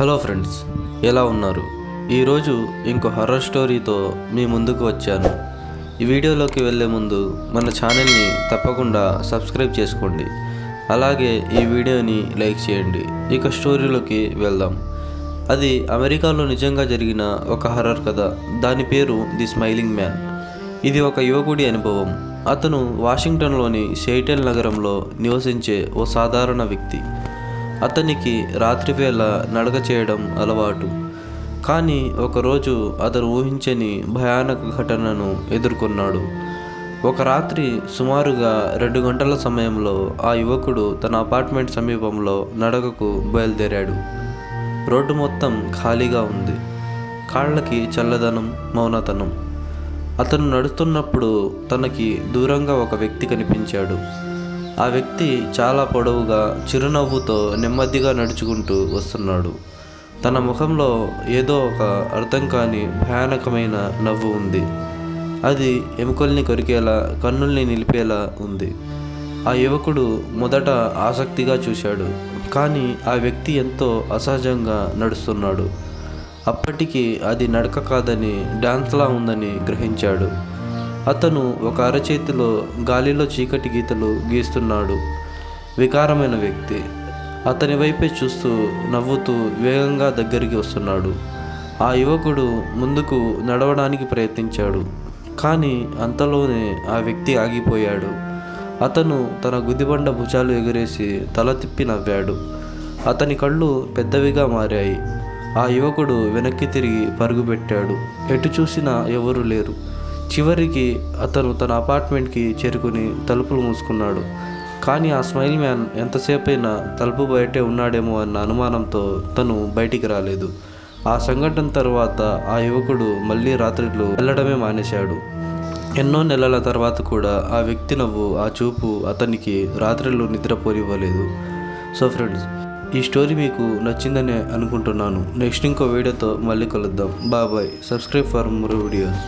Hello friends ఎలా ఉన్నారు? ఈరోజు ఇంకో హర్రర్ స్టోరీతో మీ ముందుకు వచ్చాను. ఈ వీడియోలోకి వెళ్ళే ముందు మన ఛానల్ని తప్పకుండా సబ్స్క్రైబ్ చేసుకోండి. అలాగే ఈ వీడియోని లైక్ చేయండి. ఇక స్టోరీలోకి వెళ్దాం. అది అమెరికాలో నిజంగా జరిగిన ఒక హర్రర్ కథ. దాని పేరు ది స్మైలింగ్ మ్యాన్. ఇది ఒక యువకుడి అనుభవం. అతను వాషింగ్టన్లోని సెయిటెల్ నగరంలో నివసించే ఓ సాధారణ వ్యక్తి. అతనికి రాత్రివేళ నడక చేయడం అలవాటు. కానీ ఒకరోజు అతను ఊహించని భయానక ఘటనను ఎదుర్కొన్నాడు. ఒక రాత్రి సుమారుగా రెండు గంటల సమయంలో ఆ యువకుడు తన అపార్ట్మెంట్ సమీపంలో నడకకు బయలుదేరాడు. రోడ్డు మొత్తం ఖాళీగా ఉంది. కాళ్ళకి చల్లదనం మౌనతనం. అతను నడుస్తున్నప్పుడు తనకి దూరంగా ఒక వ్యక్తి కనిపించాడు. ఆ వ్యక్తి చాలా పొడవుగా చిరునవ్వుతో నెమ్మదిగా నడుచుకుంటూ వస్తున్నాడు. తన ముఖంలో ఏదో ఒక అర్థం కాని భయానకమైన నవ్వు ఉంది. అది ఎముకల్ని కొరికేలా కన్నుల్ని నిలిపేలా ఉంది. ఆ యువకుడు మొదట ఆసక్తిగా చూశాడు కానీ ఆ వ్యక్తి ఎంతో అసహజంగా నడుస్తున్నాడు. అప్పటికి అది నడక కాదని డాన్స్లా ఉందని గ్రహించాడు. అతను ఒక అరచేతిలో గాలిలో చీకటి గీతలు గీస్తున్నాడు. వికారమైన వ్యక్తి. అతని వైపే చూస్తూ నవ్వుతూ వేగంగా దగ్గరికి వస్తున్నాడు. ఆ యువకుడు ముందుకు నడవడానికి ప్రయత్నించాడు. కానీ అంతలోనే ఆ వ్యక్తి ఆగిపోయాడు. అతను తన గుదిబండ భుజాలు ఎగరేసి తల తిప్పి నవ్వాడు. అతని కళ్ళు పెద్దవిగా మారాయి. ఆ యువకుడు వెనక్కి తిరిగి పరుగుపెట్టాడు. ఎటు చూసినా ఎవరూ లేరు. చివరికి అతను తన అపార్ట్మెంట్కి చేరుకుని తలుపులు మూసుకున్నాడు. కానీ ఆ స్మైల్ మ్యాన్ ఎంతసేపైనా తలుపు బయటే ఉన్నాడేమో అన్న అనుమానంతో తను బయటికి రాలేదు. ఆ సంఘటన తర్వాత ఆ యువకుడు మళ్ళీ రాత్రిలో వెళ్ళడమే మానేశాడు. ఎన్నో నెలల తర్వాత కూడా ఆ వ్యక్తి నవ్వు ఆ చూపు అతనికి రాత్రిళ్ళు నిద్రపోనివ్వలేదు. సో ఫ్రెండ్స్ ఈ స్టోరీ మీకు నచ్చిందని అనుకుంటున్నాను. నెక్స్ట్ ఇంకో వీడియోతో మళ్ళీ కలుద్దాం. బాబాయ్ సబ్స్క్రైబ్ ఫర్ మోర్ వీడియోస్.